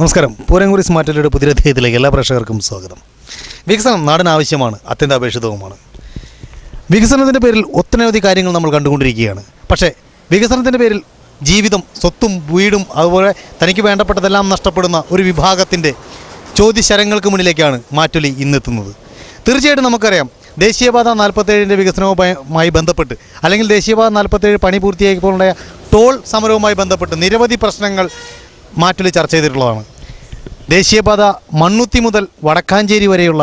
നമസ്കാരം. പൂരംകുറി സ്മാർട്ടിലയുടെ പുതിയ അധ്യായത്തിലേക്ക് എല്ലാ പ്രേക്ഷകർക്കും സ്വാഗതം. വികസനം നാടിന് ആവശ്യമാണ് അത്യന്താപേക്ഷിതവുമാണ്. വികസനത്തിന്റെ പേരിൽ ഒത്തനവധി കാര്യങ്ങൾ നമ്മൾ കണ്ടുകൊണ്ടിരിക്കുകയാണ്. പക്ഷേ വികസനത്തിന്റെ പേരിൽ ജീവിതം സ്വത്തും വീടും അതുപോലെ തനിക്ക് വേണ്ടപ്പെട്ടതെല്ലാം നഷ്ടപ്പെടുന്ന ഒരു വിഭാഗത്തിന്റെ ചോദ്യശരങ്ങൾക്ക് മുന്നിലേക്കാണ് മാറ്റൊലി ഇന്നെത്തുന്നത്. തീർച്ചയായിട്ടും നമുക്കറിയാം. ദേശീയപാത നാൽപ്പത്തേഴിന്റെ വികസനവുമായി ബന്ധപ്പെട്ട് അല്ലെങ്കിൽ ദേശീയപാത നാൽപ്പത്തേഴ് പണി പൂർത്തിയാക്കിയപ്പോഴുണ്ടായ ടോൾ സമരവുമായി ബന്ധപ്പെട്ട് നിരവധി പ്രശ്നങ്ങൾ മാറ്റൊലി ചർച്ച ചെയ്തിട്ടുള്ളതാണ്. ദേശീയപാത മണ്ണുത്തി മുതൽ വടക്കാഞ്ചേരി വരെയുള്ള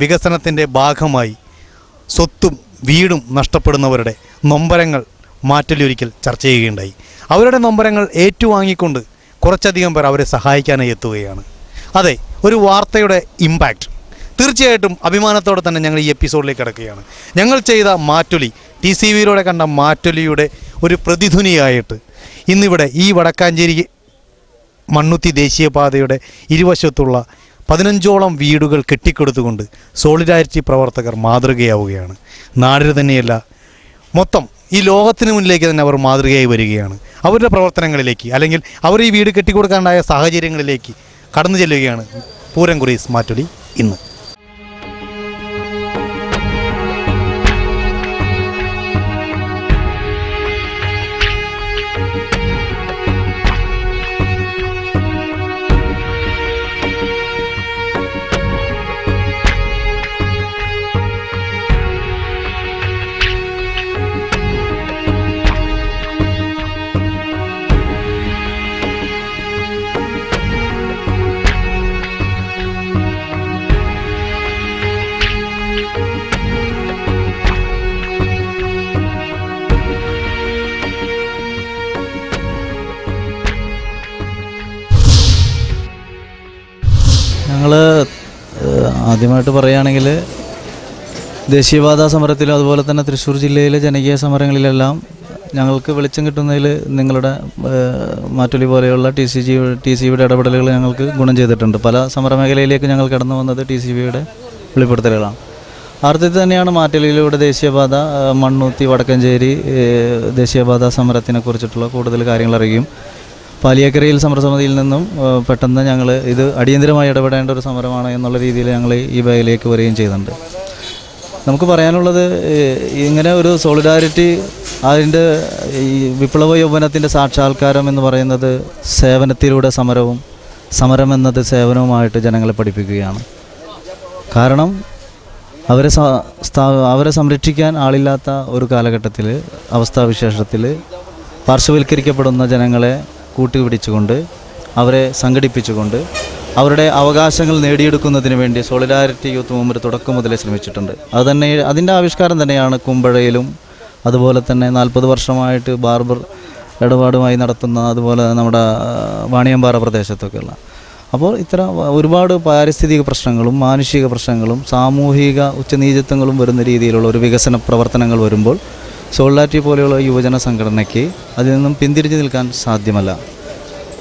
വികസനത്തിന്റെ ഭാഗമായി സ്വത്തും വീടും നഷ്ടപ്പെടുന്നവരുടെ നൊമ്പരങ്ങൾ മാറ്റലൊരിക്കൽ ചർച്ച ചെയ്യുകയുണ്ടായി. അവരുടെ നൊമ്പരങ്ങൾ ഏറ്റുവാങ്ങിക്കൊണ്ട് കുറച്ചധികം പേർ അവരെ സഹായിക്കാനായി എത്തുകയാണ്. അതെ ഒരു വാർത്തയുടെ ഇമ്പാക്റ്റ് തീർച്ചയായിട്ടും അഭിമാനത്തോടെ തന്നെ ഞങ്ങൾ ഈ എപ്പിസോഡിലേക്ക് കിടക്കുകയാണ്. ഞങ്ങൾ ചെയ്ത മാറ്റൊലി ടി സി വിയിലൂടെ കണ്ട മാറ്റൊലിയുടെ ഒരു പ്രതിധ്വനിയായിട്ട് ഇന്നിവിടെ ഈ വടക്കാഞ്ചേരി മണ്ണുത്തി ദേശീയപാതയുടെ ഇരുവശത്തുള്ള പതിനഞ്ചോളം വീടുകൾ കെട്ടിക്കൊടുത്തുകൊണ്ട് സോളിഡാരിറ്റി പ്രവർത്തകർ മാതൃകയാവുകയാണ്. നാടിന് തന്നെയല്ല മൊത്തം ഈ ലോകത്തിന് മുന്നിലേക്ക് തന്നെ അവർ മാതൃകയായി വരികയാണ്. അവരുടെ പ്രവർത്തനങ്ങളിലേക്ക് അല്ലെങ്കിൽ അവർ ഈ വീട് കെട്ടിക്കൊടുക്കാനുണ്ടായ സാഹചര്യങ്ങളിലേക്ക് കടന്നു ചെല്ലുകയാണ് പൂരം കുറീസ് മാറ്റൊലി ഇന്ന്. ആദ്യമായിട്ട് പറയുകയാണെങ്കിൽ ദേശീയപാതാ സമരത്തിലും അതുപോലെ തന്നെ തൃശ്ശൂർ ജില്ലയിലെ ജനകീയ സമരങ്ങളിലെല്ലാം ഞങ്ങൾക്ക് വെളിച്ചം കിട്ടുന്നതിൽ നിങ്ങളുടെ മാറ്റൊലി പോലെയുള്ള T C G T C ബിയുടെ ഇടപെടലുകൾ ഞങ്ങൾക്ക് ഗുണം ചെയ്തിട്ടുണ്ട്. പല സമരമേഖലയിലേക്ക് ഞങ്ങൾ കടന്നു വന്നത് ടി സി ബിയുടെ വെളിപ്പെടുത്തലുകളാണ്. അർത്ഥത്തിൽ തന്നെയാണ് മാറ്റലിയിലൂടെ ദേശീയപാത മണ്ണൂത്തി വടക്കഞ്ചേരി ദേശീയപാതാ സമരത്തിനെ കുറിച്ചിട്ടുള്ള കൂടുതൽ കാര്യങ്ങൾ അറിയുകയും പാലിയേക്കരയിൽ സമരസമിതിയിൽ നിന്നും പെട്ടെന്ന് ഞങ്ങൾ ഇത് അടിയന്തിരമായി ഇടപെടേണ്ട ഒരു സമരമാണ് എന്നുള്ള രീതിയിൽ ഞങ്ങൾ ഈ ബയലേക്ക് വരികയും ചെയ്യുന്നുണ്ട് നമുക്ക് പറയാനുള്ളത് ഇങ്ങനെ ഒരു സോളിഡാരിറ്റി അതിന്റെ ഈ വിപ്ലവ യൗവനത്തിന്റെ സാക്ഷാത്കാരം എന്ന് പറയുന്നത് സേവനത്തിലൂടെ സമരവും സമരം എന്നത് സേവനവുമായിട്ട് ജനങ്ങളെ പഠിപ്പിക്കുകയാണ്. കാരണം അവരെ അവരെ സംരക്ഷിക്കാൻ ആളില്ലാത്ത ഒരു കാലഘട്ടത്തിൽ അവസ്ഥാവിശേഷത്തിൽ പാർശ്വവൽക്കരിക്കപ്പെടുന്ന ജനങ്ങളെ കൂട്ടുപിടിച്ചുകൊണ്ട് അവരെ സംഘടിപ്പിച്ചുകൊണ്ട് അവരുടെ അവകാശങ്ങൾ നേടിയെടുക്കുന്നതിന് വേണ്ടി സോളിഡാരിറ്റി യൂത്ത് മൂവ്മെന്റ് തുടക്കം മുതലേ ശ്രമിച്ചിട്ടുണ്ട്. അത് തന്നെ അതിന്റെ ആവിഷ്കാരം തന്നെയാണ് കുമ്പഴയിലും അതുപോലെ തന്നെ നാൽപ്പത് വർഷമായിട്ട് ബാർബർ ഇടപാടുമായി നടത്തുന്ന അതുപോലെ നമ്മുടെ വാണിയമ്പാറ പ്രദേശത്തൊക്കെയുള്ള. അപ്പോൾ ഇത്തരം ഒരുപാട് പാരിസ്ഥിതിക പ്രശ്നങ്ങളും മാനുഷിക പ്രശ്നങ്ങളും സാമൂഹിക ഉച്ചനീചത്വങ്ങളും വരുന്ന രീതിയിലുള്ള ഒരു വികസന പ്രവർത്തനങ്ങൾ വരുമ്പോൾ സോളിഡാരിറ്റി പോലെയുള്ള യുവജന സംഘടനയ്ക്ക് അതിൽ നിന്നും പിന്തിരിഞ്ഞു നിൽക്കാൻ സാധ്യമല്ല.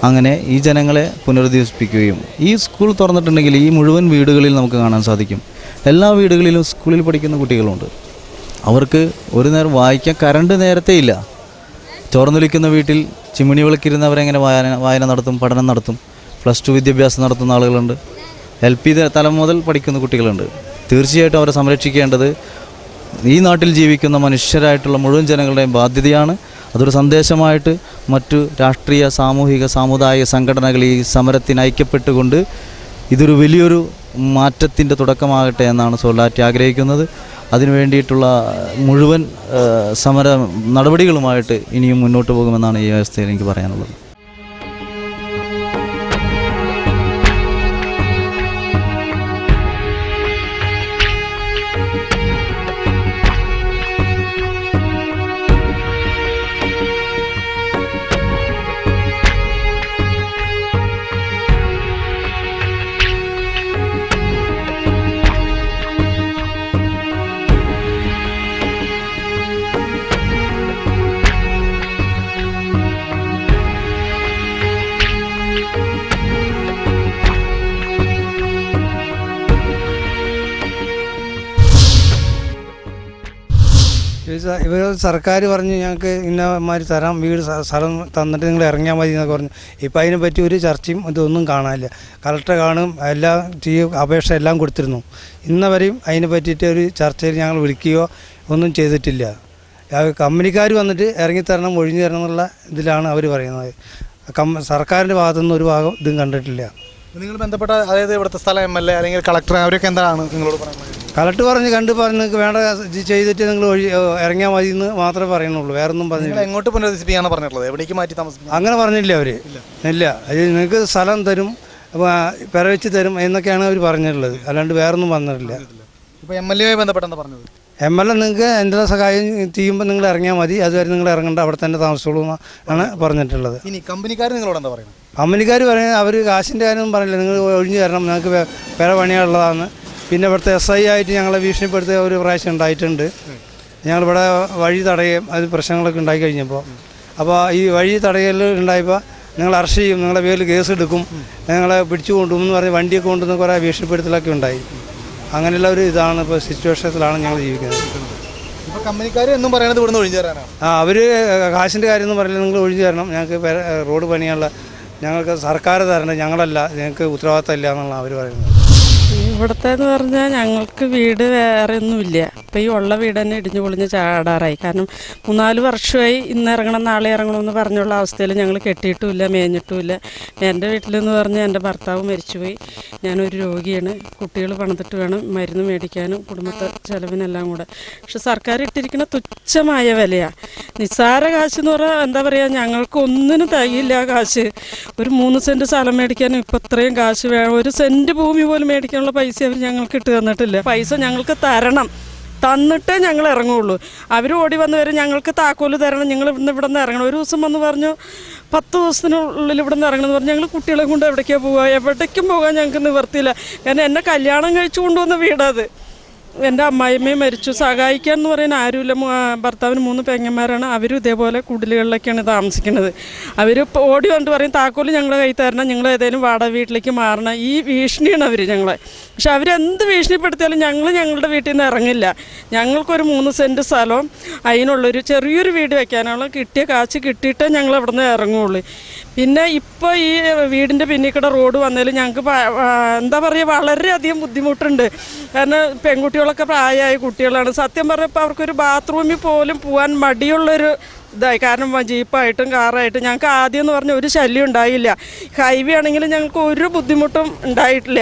അങ്ങനെ ഈ ജനങ്ങളെ പുനരധിവസിപ്പിക്കുകയും ഈ സ്കൂൾ തുറന്നിട്ടുണ്ടെങ്കിൽ ഈ മുഴുവൻ വീടുകളിൽ നമുക്ക് കാണാൻ സാധിക്കും. എല്ലാ വീടുകളിലും സ്കൂളിൽ പഠിക്കുന്ന കുട്ടികളുണ്ട്. അവർക്ക് ഒരു നേരം വായിക്കാൻ കറണ്ട് നേരത്തെ ഇല്ല. ചോർന്നൊലിക്കുന്ന വീട്ടിൽ ചിമ്മിണി വിളക്കിരുന്നവരെങ്ങനെ വായന വായന നടത്തും പഠനം നടത്തും പ്ലസ് ടു വിദ്യാഭ്യാസം നടത്തുന്ന ആളുകളുണ്ട്. എൽ പി തലം മുതൽ പഠിക്കുന്ന കുട്ടികളുണ്ട്. തീർച്ചയായിട്ടും അവരെ സംരക്ഷിക്കേണ്ടത് ഈ നാട്ടിൽ ജീവിക്കുന്ന മനുഷ്യരായിട്ടുള്ള മുഴുവൻ ജനങ്ങളുടെയും ബാധ്യതയാണ്. അതൊരു സന്ദേശമായിട്ട് മറ്റു രാഷ്ട്രീയ സാമൂഹിക സാമുദായിക സംഘടനകൾ ഈ സമരത്തിന് ഐക്യപ്പെട്ടുകൊണ്ട് ഇതൊരു വലിയൊരു മാറ്റത്തിന്റെ തുടക്കമാകട്ടെ എന്നാണ് സോലാറ്റി ആഗ്രഹിക്കുന്നത്. അതിനു വേണ്ടിയിട്ടുള്ള മുഴുവൻ സമര നടപടികളുമായിട്ട് ഇനിയും മുന്നോട്ട് പോകുമെന്നാണ് ഈ വ്യവസ്ഥയിൽ എനിക്ക് പറയാനുള്ളത്. ഇവർ സർക്കാർ പറഞ്ഞ് ഞങ്ങൾക്ക് ഇന്നമാതിരി തരാം വീട് സ്ഥലം തന്നിട്ട് നിങ്ങൾ ഇറങ്ങിയാൽ മതി എന്നൊക്കെ പറഞ്ഞു. ഇപ്പം അതിനെ പറ്റി ഒരു ചർച്ചയും ഇതൊന്നും കാണാനില്ല. കളക്ടർ കാണും എല്ലാം ചെയ്യും അപേക്ഷ എല്ലാം കൊടുത്തിരുന്നു. ഇന്നവരെയും അതിനെ പറ്റിയിട്ട് ഒരു ചർച്ചയിൽ ഞങ്ങൾ വിളിക്കുകയോ ഒന്നും ചെയ്തിട്ടില്ല. കമ്പനിക്കാർ വന്നിട്ട് ഇറങ്ങിത്തരണം ഒഴിഞ്ഞു തരണം എന്നുള്ള ഇതിലാണ് അവർ പറയുന്നത്. കം സർക്കാരിന്റെ ഭാഗത്തുനിന്ന് ഒരു ഭാഗം ഇതും കണ്ടിട്ടില്ല. നിങ്ങൾ ബന്ധപ്പെട്ട അതായത് ഇവിടുത്തെ സ്ഥലം എം എൽ എ അല്ലെങ്കിൽ കളക്ടർ അവരൊക്കെ എന്താണ് നിങ്ങളോട് പറയുന്നത്? കളക്ടർ പറഞ്ഞ് കണ്ട് പറഞ്ഞ് നിങ്ങൾക്ക് വേണ്ട ചെയ്തിട്ട് നിങ്ങൾ ഒഴി ഇറങ്ങിയാൽ മതി എന്ന് മാത്രമേ പറയുന്നുള്ളൂ. വേറെ ഒന്നും പറഞ്ഞില്ല എങ്ങോട്ട് പുനരധിപ്പിക്കാനാണ് പറഞ്ഞിട്ടുള്ളത്? എവിടേക്ക് മാറ്റി താമസിക്കും അങ്ങനെ പറഞ്ഞില്ല അവർ. ഇല്ല. അത് നിങ്ങൾക്ക് സ്ഥലം തരും പെരവെച്ച് പെര തരും എന്നൊക്കെയാണ് അവർ പറഞ്ഞിട്ടുള്ളത്. അല്ലാണ്ട് വേറൊന്നും പറഞ്ഞിട്ടില്ല. ഇപ്പോൾ എം എൽ എയുമായി ബന്ധപ്പെട്ടെന്ന് പറഞ്ഞത്? എം എൽ എ നിങ്ങൾക്ക് എന്തെല്ലാം സഹായം ചെയ്യുമ്പോൾ നിങ്ങൾ ഇറങ്ങിയാൽ മതി. അതുവരെ നിങ്ങൾ ഇറങ്ങേണ്ട. അവിടെ തന്നെ താമസിച്ചോളൂ എന്നാണ് പറഞ്ഞിട്ടുള്ളത്. ഇനി കമ്പനിക്കാർ നിങ്ങളോട് എന്താ പറയുന്നത്? കമ്പനിക്കാർ പറയുന്നത് അവർ കാശിന്റെ കാര്യമൊന്നും പറഞ്ഞില്ല. നിങ്ങൾ ഒഴിഞ്ഞു തരണം. നിങ്ങൾക്ക് വേ- പെര പണിയാനുള്ളതാണ് പിന്നെ ഇവിടുത്തെ എസ് ഐ ആയിട്ട് ഞങ്ങളെ ഭീഷണിപ്പെടുത്തിയ ഒരു പ്രാവശ്യം ഉണ്ടായിട്ടുണ്ട്. ഞങ്ങളിവിടെ വഴി തടയുകയും അത് പ്രശ്നങ്ങളൊക്കെ ഉണ്ടായി കഴിഞ്ഞപ്പോൾ. അപ്പോൾ ഈ വഴി തടയൽ ഉണ്ടായപ്പോൾ നിങ്ങൾ അറസ്റ്റ് ചെയ്യും നിങ്ങളുടെ പേരിൽ കേസ് എടുക്കും നിങ്ങളെ പിടിച്ചു കൊണ്ടുപോകും എന്ന് പറഞ്ഞ് വണ്ടിയൊക്കെ കൊണ്ടുവന്ന് കുറേ ഭീഷണിപ്പെടുത്തലൊക്കെ ഉണ്ടായി. അങ്ങനെയുള്ള ഒരു ഇതാണ് ഇപ്പോൾ സിറ്റുവേഷനിലാണ് ഞങ്ങൾ ജീവിക്കുന്നത്. കമ്പനിക്കാർ എന്നും പറയുന്നത് ഇവിടുന്ന് ഒഴിഞ്ഞു തരാനാണ് ആ അവർ കാശിന്റെ കാര്യം എന്ന് പറഞ്ഞാൽ നിങ്ങൾ ഒഴിഞ്ഞു തരണം ഞങ്ങൾക്ക് റോഡ് പണിയാനുള്ള ഞങ്ങൾക്ക് സർക്കാർ തരണം ഞങ്ങളല്ല ഞങ്ങൾക്ക് ഉത്തരവാദിത്തമില്ല എന്നാണ് അവർ പറയുന്നത്. ഇവിടുത്തെ എന്ന് പറഞ്ഞാൽ ഞങ്ങൾക്ക് വീട് വേറെ ഒന്നുമില്ല ഇപ്പം ഈ ഉള്ള വീട് തന്നെ ഇടിഞ്ഞു പൊളിഞ്ഞ് ചാടാറായി. കാരണം മൂന്നാൽ വർഷമായി ഇന്ന് ഇറങ്ങണം നാളെ ഇറങ്ങണം എന്ന് പറഞ്ഞുള്ള അവസ്ഥയിൽ ഞങ്ങൾ കെട്ടിയിട്ടുമില്ല മേഞ്ഞിട്ടുമില്ല. എന്റെ വീട്ടിലെന്ന് പറഞ്ഞാൽ എന്റെ ഭർത്താവ് മരിച്ചുപോയി. ഞാനൊരു രോഗിയാണ്. കുട്ടികൾ പണിതിട്ട് വേണം മരുന്ന് മേടിക്കാനും കുടുംബത്തെ ചിലവിനെല്ലാം കൂടെ. പക്ഷെ സർക്കാർ ഇട്ടിരിക്കുന്ന തുച്ഛമായ വിലയാണ് നിസ്സാര കാശ് എന്ന് പറഞ്ഞാൽ എന്താ പറയുക ഞങ്ങൾക്ക് ഒന്നിനും തയ്യില്ല കാശ്. ഒരു മൂന്ന് സെന്റ് സ്ഥലം മേടിക്കാനും ഇപ്പം ഇത്രയും കാശ് വേണം ഒരു സെന്റ് ഭൂമി പോലും മേടിക്കാനുള്ള പൈസ അവർ ഞങ്ങൾക്ക് ഇട്ട് തന്നിട്ടില്ല. പൈസ ഞങ്ങൾക്ക് തരണം. തന്നിട്ടേ ഞങ്ങൾ ഇറങ്ങുള്ളൂ. അവർ ഓടി വന്ന് വരെ ഞങ്ങൾക്ക് താക്കോൽ തരണം ഞങ്ങൾ ഇവിടുന്ന് ഇവിടെ നിന്ന് ഇറങ്ങണം. ഒരു ദിവസം വന്ന് പറഞ്ഞു പത്ത് ദിവസത്തിനുള്ളിൽ ഇവിടെ നിന്ന് ഇറങ്ങണം എന്ന് പറഞ്ഞു. ഞങ്ങൾ കുട്ടികളെ കൊണ്ട് എവിടേക്കാണ് പോവുക? എവിടേക്കും പോകാൻ ഞങ്ങൾക്ക് നിവർത്തിയില്ല കാരണം എന്നെ കല്യാണം കഴിച്ചു കൊണ്ടുവന്ന വീടത് എന്റെ അമ്മായിമ്മയും മരിച്ചു. സഹായിക്കാൻ എന്ന് പറയുന്ന ആരുമില്ല. ഭർത്താവിന് മൂന്ന് പെങ്ങന്മാരാണ്. അവരും ഇതേപോലെ കുടിലുകളിലൊക്കെയാണ് താമസിക്കുന്നത്. അവർ ഓടി വന്നിട്ട് പറയും താക്കോൽ ഞങ്ങൾ കൈ തരണം. ഞങ്ങൾ ഏതെങ്കിലും വാടക വീട്ടിലേക്ക് മാറണം. ഈ ഭീഷണിയാണ് അവർ ഞങ്ങളെ. പക്ഷെ അവരെന്ത് ഭീഷണിപ്പെടുത്തിയാലും ഞങ്ങൾ ഞങ്ങളുടെ വീട്ടിൽ നിന്ന് ഇറങ്ങില്ല. ഞങ്ങൾക്കൊരു മൂന്ന് സെന്റ് സ്ഥലവും അതിനുള്ളൊരു ചെറിയൊരു വീട് വെക്കാനുള്ള കിട്ടിയ കാശ് കിട്ടിയിട്ടേ ഞങ്ങൾ അവിടെ നിന്ന് ഇറങ്ങുള്ളൂ. പിന്നെ ഇപ്പോൾ ഈ പിന്നിൽ കൂടെ റോഡ് വന്നതിൽ ഞങ്ങൾക്ക് എന്താ പറയുക വളരെയധികം ബുദ്ധിമുട്ടുണ്ട്. കാരണം പെൺകുട്ടികളൊക്കെ പ്രായമായ കുട്ടികളാണ്. സത്യം പറഞ്ഞപ്പോൾ അവർക്കൊരു ബാത്റൂമിൽ പോലും പോകാൻ മടിയുള്ളൊരു ഇതായി. കാരണം ജീപ്പായിട്ടും കാറായിട്ടും ഞങ്ങൾക്ക് ആദ്യം എന്ന് പറഞ്ഞ ഒരു ശല്യം ഉണ്ടായില്ല. ഹൈവേ ആണെങ്കിലും ഞങ്ങൾക്ക് ഒരു ബുദ്ധിമുട്ടും ഉണ്ടായിട്ടില്ല.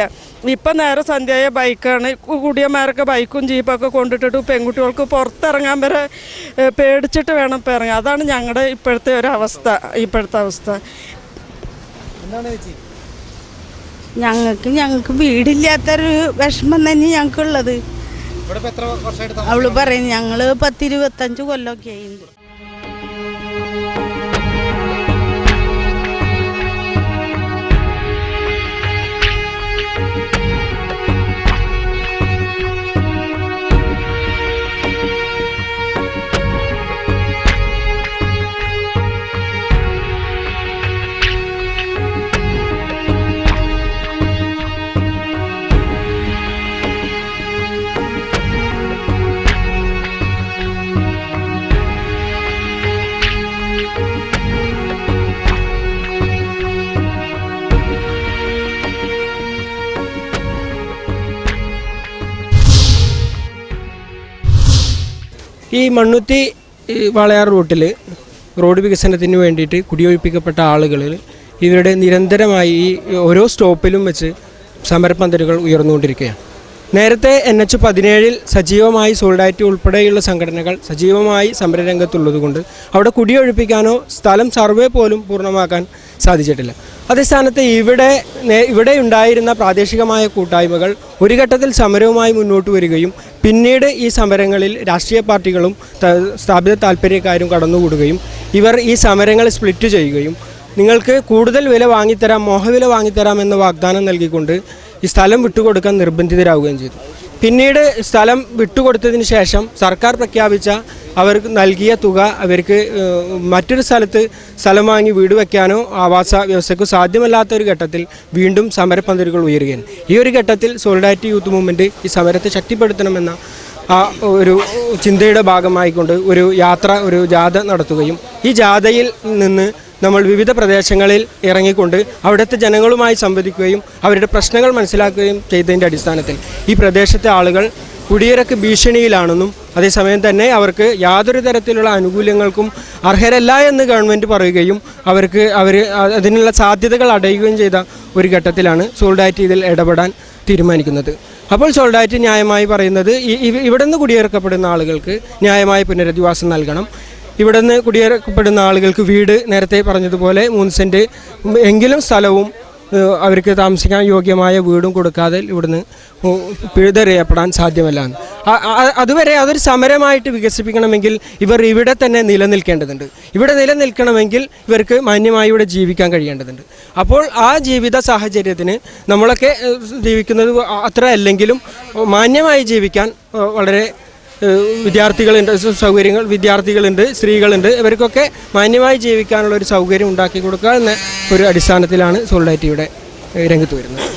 ഇപ്പം നേരെ സന്ധ്യയായ ബൈക്കാണ്. കുടിയന്മാരൊക്കെ ബൈക്കും ജീപ്പൊക്കെ കൊണ്ടിട്ടിട്ട് പെൺകുട്ടികൾക്ക് പുറത്തിറങ്ങാൻ വരെ പേടിച്ചിട്ട് വേണം ഇപ്പം ഇറങ്ങാൻ. അതാണ് ഞങ്ങളുടെ ഇപ്പോഴത്തെ ഒരു അവസ്ഥ. ഇപ്പോഴത്തെ അവസ്ഥ ഞങ്ങൾക്ക് ഞങ്ങൾക്ക് വീടില്ലാത്തൊരു വിഷമം തന്നെ ഞങ്ങൾക്കുള്ളത്. അവൾ പറയും ഞങ്ങൾ പത്തിരുപത്തഞ്ച് കൊല്ലമൊക്കെ ആയിട്ടുണ്ട് ഈ മണ്ണുത്തി വാളയാർ റൂട്ടിൽ റോഡ് വികസനത്തിന് വേണ്ടിയിട്ട് കുടിയൊഴിപ്പിക്കപ്പെട്ട ആളുകളിൽ ഇവരുടെ നിരന്തരമായി ഓരോ സ്റ്റോപ്പിലും വെച്ച് സമരപന്തലുകൾ ഉയർന്നുകൊണ്ടിരിക്കുകയാണ്. നേരത്തെ എൻ എച്ച് പതിനേഴിൽ സജീവമായി സോൾഡാറ്റി ഉൾപ്പെടെയുള്ള സംഘടനകൾ സജീവമായി സമരരംഗത്തുള്ളതുകൊണ്ട് അവിടെ കുടിയൊഴിപ്പിക്കാനോ സ്ഥലം സർവേ പോലും പൂർണമാക്കാൻ സാധിച്ചിട്ടില്ല. അതേ സ്ഥാനത്ത് ഇവിടെ ഇവിടെ ഉണ്ടായിരുന്ന പ്രാദേശികമായ കൂട്ടായ്മകൾ ഒരു ഘട്ടത്തിൽ സമരവുമായി മുന്നോട്ട് വരികയും പിന്നീട് ഈ സമരങ്ങളിൽ രാഷ്ട്രീയ പാർട്ടികളും സ്ഥാപിത താല്പര്യക്കാരും കടന്നുകൂടുകയും ഇവർ ഈ സമരങ്ങൾ സ്പ്ലിറ്റ് ചെയ്യുകയും നിങ്ങൾക്ക് കൂടുതൽ വില വാങ്ങിത്തരാം മോഹവില വാങ്ങിത്തരാം എന്ന വാഗ്ദാനം നൽകിക്കൊണ്ട് ഈ സ്ഥലം വിട്ടുകൊടുക്കാൻ നിർബന്ധിതരാകുകയും ചെയ്തു. പിന്നീട് സ്ഥലം വിട്ടുകൊടുത്തതിന് ശേഷം സർക്കാർ പ്രഖ്യാപിച്ച അവർക്ക് നൽകിയ തുക അവർക്ക് മറ്റൊരു സ്ഥലത്ത് സ്ഥലം വാങ്ങി വീട് വയ്ക്കാനോ ആവാസ വ്യവസ്ഥയ്ക്ക് സാധ്യമല്ലാത്ത ഒരു ഘട്ടത്തിൽ വീണ്ടും സമരപന്തലുകൾ ഉയരുകയാണ്. ഈ ഒരു ഘട്ടത്തിൽ സോളിഡാരിറ്റി യൂത്ത് മൂവ്മെന്റ് ഈ സമരത്തെ ശക്തിപ്പെടുത്തണമെന്ന ആ ഒരു ചിന്തയുടെ ഭാഗമായിക്കൊണ്ട് ഒരു യാത്ര ഒരു ജാഥ നടത്തുകയും ഈ ജാഥയിൽ നിന്ന് നമ്മൾ വിവിധ പ്രദേശങ്ങളിൽ ഇറങ്ങിക്കൊണ്ട് അവിടുത്തെ ജനങ്ങളുമായി സംവദിക്കുകയും അവരുടെ പ്രശ്നങ്ങൾ മനസ്സിലാക്കുകയും ചെയ്തതിന്റെ അടിസ്ഥാനത്തിൽ ഈ പ്രദേശത്തെ ആളുകൾ കുടിയിറക്ക് ഭീഷണിയിലാണെന്നും അതേസമയം തന്നെ അവർക്ക് യാതൊരു തരത്തിലുള്ള ആനുകൂല്യങ്ങൾക്കും അർഹരല്ല എന്ന് ഗവൺമെന്റ് പറയുകയും അവർക്ക് അവർ അതിനുള്ള സാധ്യതകൾ അടയുകയും ചെയ്ത ഒരു ഘട്ടത്തിലാണ് സോൾഡാറ്റി ഇതിൽ ഇടപെടാൻ തീരുമാനിക്കുന്നത്. അപ്പോൾ സോൾഡാറ്റി ന്യായമായി പറയുന്നത് ഇവിടെ നിന്ന് കുടിയിറക്കപ്പെടുന്ന ആളുകൾക്ക് ന്യായമായ പുനരധിവാസം നൽകണം. ഇവിടെ നിന്ന് കുടിയേറപ്പെടുന്ന ആളുകൾക്ക് വീട് നേരത്തെ പറഞ്ഞതുപോലെ മൂന്ന് സെന്റ് എങ്കിലും സ്ഥലവും അവർക്ക് താമസിക്കാൻ യോഗ്യമായ വീടും കൊടുക്കാതെ ഇവിടുന്ന് പിഴുതെറിയപ്പെടാൻ സാധ്യമല്ല അതുവരെ അതൊരു സമരമായിട്ട് വികസിപ്പിക്കണമെങ്കിൽ ഇവർ ഇവിടെ തന്നെ നിലനിൽക്കേണ്ടതുണ്ട്. ഇവിടെ നിലനിൽക്കണമെങ്കിൽ ഇവർക്ക് മാന്യമായി ഇവിടെ ജീവിക്കാൻ കഴിയേണ്ടതുണ്ട്. അപ്പോൾ ആ ജീവിത സാഹചര്യത്തിന് നമ്മളൊക്കെ ജീവിക്കുന്നത് അത്ര അല്ലെങ്കിലും മാന്യമായി ജീവിക്കാൻ വളരെ വിദ്യാർത്ഥികളുണ്ട് സൗകര്യങ്ങൾ വിദ്യാർത്ഥികളുണ്ട് സ്ത്രീകളുണ്ട്. ഇവർക്കൊക്കെ മാന്യമായി ജീവിക്കാനുള്ള ഒരു സൗകര്യം ഉണ്ടാക്കി കൊടുക്കുക എന്ന ഒരു അടിസ്ഥാനത്തിലാണ് സോളിഡാരിറ്റിയുടെ രംഗത്ത് വരുന്നത്.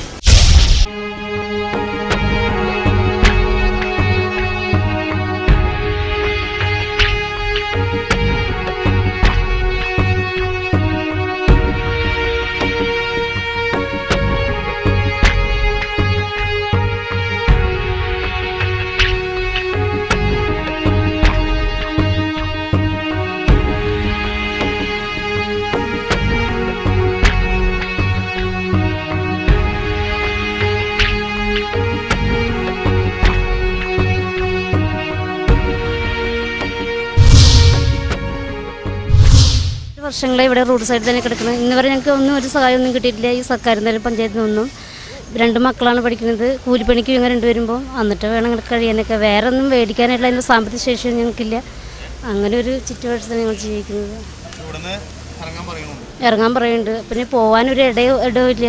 വർഷങ്ങളെ ഇവിടെ റോഡ് സൈഡിൽ തന്നെ കിടക്കുന്നത്. ഇന്ന് വരെ ഞങ്ങൾക്ക് ഒന്നും ഒരു സഹായമൊന്നും കിട്ടിയിട്ടില്ല. ഈ സർക്കാരിൽ നിന്നും പഞ്ചായത്തിൽ നിന്നും. രണ്ട് മക്കളാണ് പഠിക്കുന്നത്. കൂലിപ്പണിക്ക് ഇങ്ങനെ രണ്ടുവരുമ്പോൾ എന്നിട്ട് വേണം ഞങ്ങൾക്ക് കഴിയാനൊക്കെ. വേറെ ഒന്നും മേടിക്കാനായിട്ടുള്ള അതിന്റെ സാമ്പത്തിക ശേഷി ഞങ്ങൾക്കില്ല. അങ്ങനെ ഒരു ചുറ്റുപാടത്താണ് ഞങ്ങൾ ജീവിക്കുന്നത്. ഇറങ്ങാൻ പറയുന്നുണ്ട്. പിന്നെ പോകാനൊരു ഇടയോ ഇടവും ഇല്ല.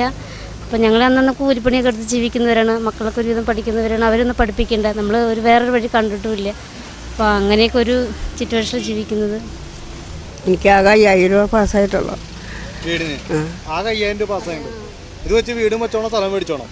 അപ്പം ഞങ്ങൾ അന്നന്ന് കൂലിപ്പണിയൊക്കെ എടുത്ത് ജീവിക്കുന്നവരാണ്. മക്കളൊക്കെ ഒരുവിധം പഠിക്കുന്നവരാണ്. അവരൊന്നും പഠിപ്പിക്കേണ്ട. നമ്മൾ ഒരു വേറൊരു വഴി കണ്ടിട്ടുമില്ല അപ്പോൾ അങ്ങനെയൊക്കെ ഒരു സിറ്റുവേഷനിൽ ജീവിക്കുന്നത്. എനിക്ക് ആകെ അയ്യായിരം രൂപ പാസ്സായിട്ടുള്ളൂ. വീടിന്? ആകെ അയ്യായിരം രൂപ പാസ്സായിട്ട് ഇത് വെച്ച് വീടും വെച്ചോണോ സ്ഥലം മേടിച്ചോണോ?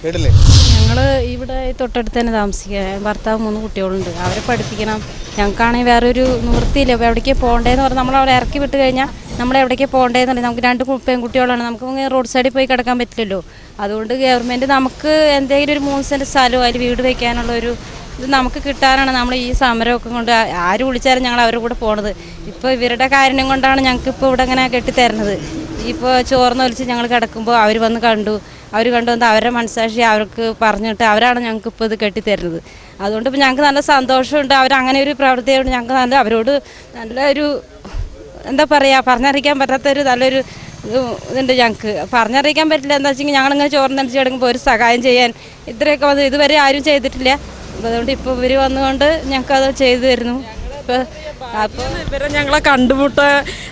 കേട്ടില്ലേ? ഞങ്ങൾ ഇവിടെ തൊട്ടടുത്ത് തന്നെ താമസിക്കുക ഭർത്താവ് മൂന്ന് കുട്ടികളുണ്ട്. അവരെ പഠിപ്പിക്കണം. ഞങ്ങൾക്കാണെങ്കിൽ വേറൊരു ഒരു നിവൃത്തിയില്ല. അപ്പോൾ എവിടേക്ക് പോകേണ്ടതെന്ന് പറഞ്ഞാൽ നമ്മൾ അവിടെ ഇറക്കി വിട്ട് കഴിഞ്ഞാൽ നമ്മൾ എവിടേക്ക് പോകേണ്ടതെന്ന് നമുക്ക് രണ്ട് പെൺകുട്ടികളാണ്. നമുക്ക് റോഡ് സൈഡിൽ പോയി കിടക്കാൻ പറ്റില്ലല്ലോ. അതുകൊണ്ട് ഗവൺമെന്റ് നമുക്ക് എന്തെങ്കിലും ഒരു മൂന്ന് സെന്റ് സ്ഥലമോ അതിൽ വീട് വയ്ക്കാനുള്ള ഒരു ഇത് നമുക്ക് കിട്ടാനാണ് നമ്മൾ ഈ സമരമൊക്കെ കൊണ്ട് ആര് വിളിച്ചാലും ഞങ്ങൾ അവരുടെ കൂടെ പോണത്. ഇപ്പോൾ ഇവരുടെ കാര്യം കൊണ്ടാണ് ഞങ്ങൾക്ക് ഇപ്പോൾ ഇവിടെ ഇങ്ങനെ കെട്ടിത്തരുന്നത്. ഇപ്പോൾ ചോർന്നൊലിച്ച് ഞങ്ങൾ കിടക്കുമ്പോൾ അവർ വന്ന് കണ്ടു. അവർ കണ്ടു വന്ന് അവരുടെ മനസ്സാക്ഷി അവർക്ക് പറഞ്ഞിട്ട് അവരാണ് ഞങ്ങൾക്ക് ഇപ്പോൾ ഇത് കെട്ടിത്തരുന്നത്. അതുകൊണ്ട് ഇപ്പോൾ ഞങ്ങൾക്ക് നല്ല സന്തോഷമുണ്ട്. അവരങ്ങനെ ഒരു പ്രവൃത്തിയോട് ഞങ്ങൾക്ക് നല്ല അവരോട് നല്ലൊരു എന്താ പറയുക പറഞ്ഞറിയിക്കാൻ പറ്റാത്തൊരു നല്ലൊരു ഇത് ഇതുണ്ട് ഞങ്ങൾക്ക്. പറഞ്ഞറിയിക്കാൻ പറ്റില്ല. എന്താ വെച്ചെങ്കിൽ ഞങ്ങളിങ്ങനെ ചോർന്നടിച്ച് കിടക്കുമ്പോൾ ഒരു സഹായം ചെയ്യാൻ ഇത്രയൊക്കെ വന്ന് ഇതുവരെ ആരും ചെയ്തിട്ടില്ല. അപ്പോൾ അതുകൊണ്ട് ഇപ്പോൾ ഇവർ വന്നുകൊണ്ട് ഞങ്ങൾക്കത് ചെയ്തു തരുന്നു. ഇപ്പോൾ അപ്പോൾ ഇവരെ ഞങ്ങളെ കണ്ടുമുട്ട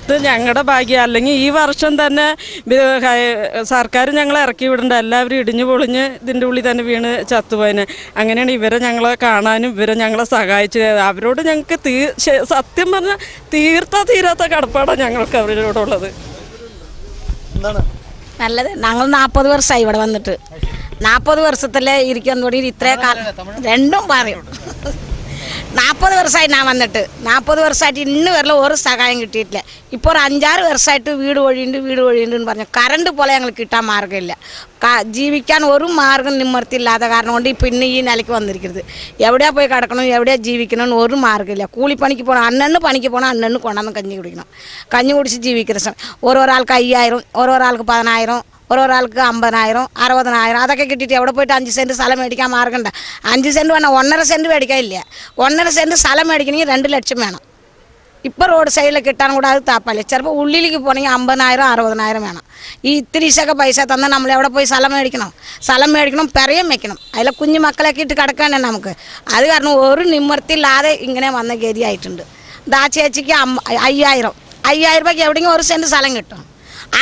ഇത് ഞങ്ങളുടെ ഭാഗ്യം. അല്ലെങ്കിൽ ഈ വർഷം തന്നെ സർക്കാർ ഞങ്ങളെ ഇറക്കി വിടണ്ട. എല്ലാവരും ഇടിഞ്ഞു പൊളിഞ്ഞ് ഇതിന്റെ ഉള്ളിൽ തന്നെ വീണ് ചത്തുപോയിന്. അങ്ങനെയാണ് ഇവരെ ഞങ്ങളെ കാണാനും ഇവരെ ഞങ്ങളെ സഹായിച്ചു അവരോട് ഞങ്ങൾക്ക് തീ സത്യം പറഞ്ഞാൽ തീർത്ത തീരാത്ത കടപ്പാടാണ് ഞങ്ങൾക്ക് അവരോടുള്ളത്. എന്താണ്? നല്ലത്. ഞങ്ങൾ നാൽപ്പത് വർഷമായി ഇവിടെ വന്നിട്ട്. നാൽപ്പത് വർഷത്തിലെ ഇരിക്കാൻ തുടങ്ങി. ഇത്രേ കാലം രണ്ടും പറയും. നാൽപ്പത് വർഷമായി ഞാൻ വന്നിട്ട്. നാൽപ്പത് വർഷമായിട്ട് ഇന്ന് വരല ഒരു സഹായം കിട്ടിയിട്ടില്ല. ഇപ്പോൾ ഒരു അഞ്ചാറ് വർഷമായിട്ട് വീട് വഴിയുണ്ട് വീട് വഴിയുണ്ട് എന്ന് പറഞ്ഞു. കറണ്ട് പോലെ ഞങ്ങൾ കിട്ടാൻ മാർഗമില്ല. ജീവിക്കാൻ ഒരു മാർഗം നിമ്മർത്തില്ലാത്ത കാരണം കൊണ്ട് ഇപ്പം ഇന്ന് ഈ നിലയ്ക്ക് വന്നിരിക്കുന്നത് എവിടെയാണ് പോയി കിടക്കണം എവിടെയാ ജീവിക്കണം ഒരു മാർഗമില്ല. കൂലിപ്പണിക്ക് പോകണം അണ്ണന് പണിക്ക് പോകണം അണ്ണന് കൊണ്ടുവന്ന് കഞ്ഞി കുടിക്കണം. കഞ്ഞി കുടിച്ച് ജീവിക്കുന്ന ഓരോരാൾക്ക് അയ്യായിരം ഓരോരാൾക്ക് പതിനായിരം ഓരോരാൾക്ക് അമ്പതിനായിരം അറുപതിനായിരം അതൊക്കെ കിട്ടിയിട്ട് എവിടെ പോയിട്ട് അഞ്ച് സെന്റ് സ്ഥലം മേടിക്കാൻ മാർഗമുണ്ട്. അഞ്ച് സെന്റ് വേണം ഒന്നര സെന്റ് മേടിക്കാനില്ല. ഒന്നര സെന്റ് സ്ഥലം മേടിക്കണമെങ്കിൽ രണ്ട് ലക്ഷം വേണം. ഇപ്പോൾ റോഡ് സൈഡിൽ കിട്ടാൻ കൂടെ അത് താപ്പല്ല ചിലപ്പോൾ ഉള്ളിലേക്ക് പോകണമെങ്കിൽ അമ്പതിനായിരം അറുപതിനായിരം വേണം. ഈ ഇത്തിരീശൊക്കെ പൈസ തന്നാൽ നമ്മൾ എവിടെ പോയി സ്ഥലം മേടിക്കണം? സ്ഥലം മേടിക്കണം പെരയും വെക്കണം. അതിലെ കുഞ്ഞു മക്കളൊക്കെ ഇട്ട് കിടക്കാനേ നമുക്ക്. അത് കാരണം ഒരു നിമ്മർത്തില്ലാതെ ഇങ്ങനെ വന്ന ഗതിയായിട്ടുണ്ട്. ദാ ചേച്ചിക്ക് അയ്യായിരം. അയ്യായിരം രൂപയ്ക്ക് എവിടെയെങ്കിലും ഒരു സെന്റ് സ്ഥലം കിട്ടും.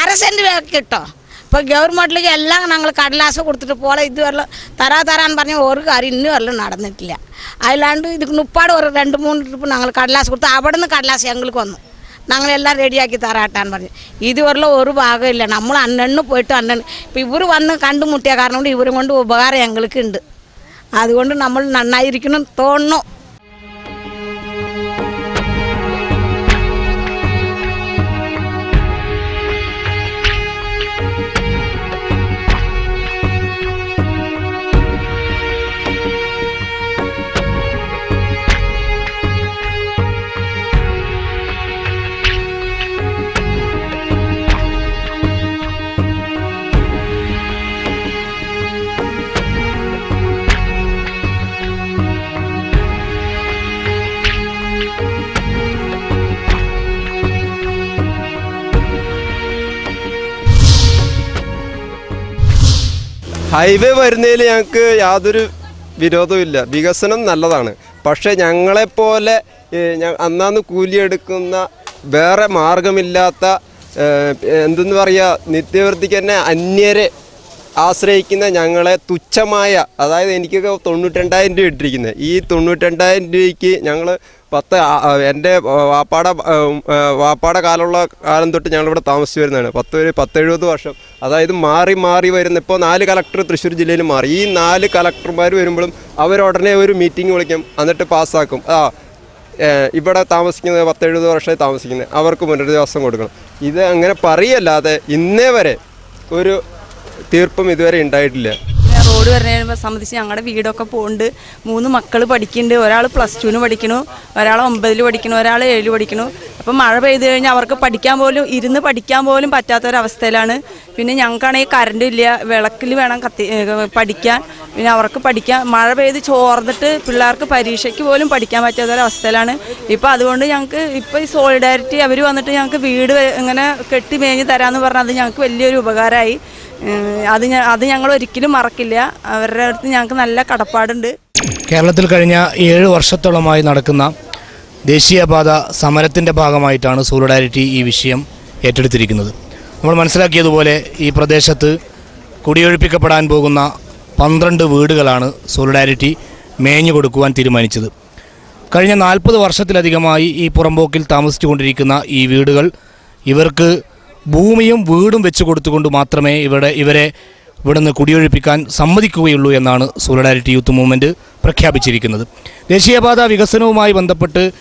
അര സെന്റ് കിട്ടും? ഇപ്പോൾ ഗവൺമെന്റിലേക്ക് എല്ലാം ഞങ്ങൾ കടലാസ് കൊടുത്തിട്ട് പോലെ ഇതുവരെ തരാ തരാന്ന് പറഞ്ഞ ഒരു കാര്യം ഇന്നും വരലും നടന്നിട്ടില്ല. അല്ലാണ്ട് ഇതിക്ക് മുപ്പാട് ഒരു രണ്ട് മൂന്ന് ട്രിപ്പ് ഞങ്ങൾ കടലാസ് കൊടുത്ത് അവിടെ നിന്ന് കടലാസ് ഞങ്ങൾക്ക് വന്നു. ഞങ്ങളെല്ലാം റെഡിയാക്കി തരാട്ടാൻ പറഞ്ഞു. ഇതുവരെ ഒരു ഭാഗമില്ല നമ്മൾ അന്നെണ്ണ് പോയിട്ട് അണ്ണൻ ഇപ്പം ഇവർ വന്ന് കണ്ടുമുട്ടിയ കാരണം കൊണ്ട് ഇവരും കൊണ്ട് ഉപകാരം ഞങ്ങൾക്ക് ഉണ്ട് അതുകൊണ്ട് നമ്മൾ നന്നായിരിക്കണം തോന്നുന്നു. ഹൈവേ വരുന്നതിൽ ഞങ്ങൾക്ക് യാതൊരു വിരോധമില്ല വികസനം നല്ലതാണ്. പക്ഷേ ഞങ്ങളെപ്പോലെ അന്നാന്ന് കൂലിയെടുക്കുന്ന വേറെ മാർഗമില്ലാത്ത എന്തെന്ന് പറയുക നിത്യവൃത്തിക്ക് തന്നെ അന്യരെ ആശ്രയിക്കുന്ന ഞങ്ങളെ തുച്ഛമായ അതായത് എനിക്കൊക്കെ തൊണ്ണൂറ്റിരണ്ടായിരം രൂപ ഇട്ടിരിക്കുന്നത് ഈ തൊണ്ണൂറ്റിരണ്ടായിരം രൂപയ്ക്ക് ഞങ്ങൾ പത്ത് എന്റെ വാപ്പാടെ വാപ്പാട കാലമുള്ള കാലം തൊട്ട് ഞങ്ങളിവിടെ താമസിച്ച് വരുന്നതാണ്. പത്ത് പത്തെഴുപത് വർഷം അതായത് മാറി മാറി വരുന്ന ഇപ്പോൾ നാല് കളക്ടർ തൃശ്ശൂർ ജില്ലയിൽ മാറി. ഈ നാല് കളക്ടർമാർ വരുമ്പോഴും അവർ ഉടനെ ഒരു മീറ്റിംഗ് വിളിക്കും എന്നിട്ട് പാസ്സാക്കും. ആ ഇവിടെ താമസിക്കുന്നത് പത്തെഴുപത് വർഷമായി താമസിക്കുന്നത്. അവർക്ക് പുനരധിവാസം കൊടുക്കണം. ഇത് അങ്ങനെ പറയല്ലാതെ ഇന്നേ വരെ ഒരു തീർപ്പും ഇതുവരെ ഉണ്ടായിട്ടില്ല. റോഡ് വരുന്നതിനെ സംബന്ധിച്ച് ഞങ്ങളുടെ വീടൊക്കെ പോകുന്നുണ്ട് മൂന്ന് മക്കൾ പഠിക്കുന്നുണ്ട് ഒരാൾ പ്ലസ് ടുവിന് പഠിക്കണു. ഒരാൾ ഒമ്പതിൽ പഠിക്കണു. ഒരാൾ ഏഴിൽ പഠിക്കണു. അപ്പം മഴ പെയ്ത് കഴിഞ്ഞാൽ അവർക്ക് പഠിക്കാൻ പോലും ഇരുന്ന് പഠിക്കാൻ പോലും പറ്റാത്തൊരവസ്ഥയിലാണ്. പിന്നെ ഞങ്ങൾക്കാണെങ്കിൽ കറണ്ട് ഇല്ല. വിളക്കിൽ വേണം കത്തി പഠിക്കാൻ. പിന്നെ അവർക്ക് പഠിക്കാൻ മഴ പെയ്ത് ചോർന്നിട്ട് പിള്ളേർക്ക് പരീക്ഷയ്ക്ക് പോലും പഠിക്കാൻ പറ്റാത്തൊരവസ്ഥയിലാണ്. ഇപ്പം അതുകൊണ്ട് ഞങ്ങൾക്ക് ഇപ്പം ഈ സോളിഡാരിറ്റി അവർ വന്നിട്ട് ഞങ്ങൾക്ക് വീട് ഇങ്ങനെ കെട്ടി മേഞ്ഞ് തരാമെന്ന് പറഞ്ഞാൽ അത് ഞങ്ങൾക്ക് വലിയൊരു ഉപകാരമായി അത് അത് ഞങ്ങൾ ഒരിക്കലും മറക്കില്ല. അവരുടെ അടുത്ത് ഞങ്ങൾക്ക് നല്ല കടപ്പാടുണ്ട്. കേരളത്തിൽ കഴിഞ്ഞ ഏഴ് വർഷത്തോളമായി നടക്കുന്ന ദേശീയപാത സമരത്തിന്റെ ഭാഗമായിട്ടാണ് സോളിഡാരിറ്റി ഈ വിഷയം ഏറ്റെടുത്തിരിക്കുന്നത്. നമ്മൾ മനസ്സിലാക്കിയതുപോലെ ഈ പ്രദേശത്ത് കുടിയൊഴിപ്പിക്കപ്പെടാൻ പോകുന്ന പന്ത്രണ്ട് വീടുകളാണ് സോളിഡാരിറ്റി മേഞ്ഞു കൊടുക്കുവാൻ തീരുമാനിച്ചത്. കഴിഞ്ഞ നാൽപ്പത് വർഷത്തിലധികമായി ഈ പുറമ്പോക്കിൽ താമസിച്ചുകൊണ്ടിരിക്കുന്ന ഈ വീടുകൾ ഇവർക്ക് ഭൂമിയും വീടും വെച്ചു കൊടുത്തുകൊണ്ട് മാത്രമേ ഇവിടെ ഇവരെ ഇവിടുന്ന് കുടിയൊഴിപ്പിക്കാൻ സമ്മതിക്കുകയുള്ളൂ എന്നാണ് സോളിഡാരിറ്റി യൂത്ത് മൂവ്മെന്റ് പ്രഖ്യാപിച്ചിരിക്കുന്നത്. ദേശീയപാത വികസനവുമായി ബന്ധപ്പെട്ട്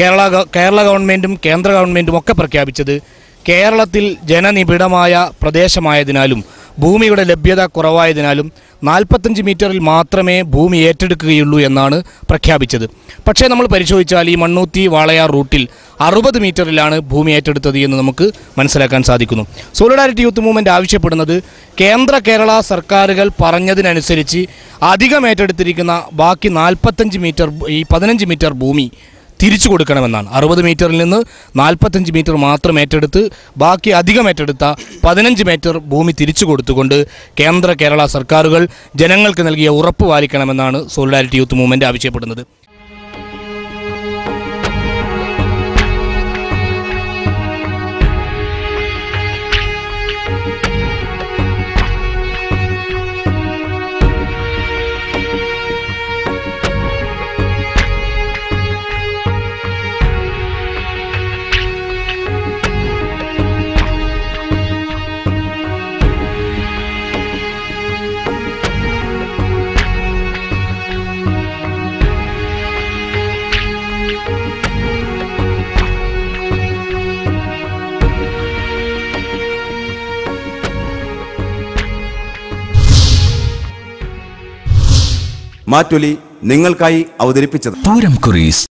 കേരള കേരള ഗവൺമെന്റും കേന്ദ്ര ഗവൺമെന്റും ഒക്കെ പ്രഖ്യാപിച്ചത് കേരളത്തിൽ ജനനിബിഡമായ പ്രദേശമായതിനാലും ഭൂമിയുടെ ലഭ്യത കുറവായതിനാലും നാൽപ്പത്തഞ്ച് മീറ്ററിൽ മാത്രമേ ഭൂമി ഏറ്റെടുക്കുകയുള്ളൂ എന്നാണ് പ്രഖ്യാപിച്ചത്. പക്ഷേ നമ്മൾ പരിശോധിച്ചാൽ ഈ മണ്ണൂത്തി വാളയാർ റൂട്ടിൽ അറുപത് മീറ്ററിലാണ് ഭൂമി ഏറ്റെടുത്തത് എന്ന് നമുക്ക് മനസ്സിലാക്കാൻ സാധിക്കുന്നു. സോളിഡാരിറ്റി യൂത്ത് മൂവ്മെന്റ് ആവശ്യപ്പെടുന്നത് കേന്ദ്ര കേരള സർക്കാരുകൾ പറഞ്ഞതിനനുസരിച്ച് അധികം ഏറ്റെടുത്തിരിക്കുന്ന ബാക്കി നാൽപ്പത്തഞ്ച് മീറ്റർ ഈ പതിനഞ്ച് മീറ്റർ ഭൂമി തിരിച്ചു കൊടുക്കണമെന്നാണ്. അറുപത് മീറ്ററിൽ നിന്ന് നാൽപ്പത്തഞ്ച് മീറ്റർ മാത്രം ഏറ്റെടുത്ത് ബാക്കി അധികം ഏറ്റെടുത്ത പതിനഞ്ച് മീറ്റർ ഭൂമി തിരിച്ചു കൊടുത്തുകൊണ്ട് കേന്ദ്ര കേരള സർക്കാരുകൾ ജനങ്ങൾക്ക് നൽകിയ ഉറപ്പ് പാലിക്കണമെന്നാണ് സോളിഡാരിറ്റി യൂത്ത് മൂവ്മെന്റ് ആവശ്യപ്പെടുന്നത്. മാറ്റൊലി നിങ്ങൾക്കായി അവതരിപ്പിച്ചത്. പൂരം കുറീസ്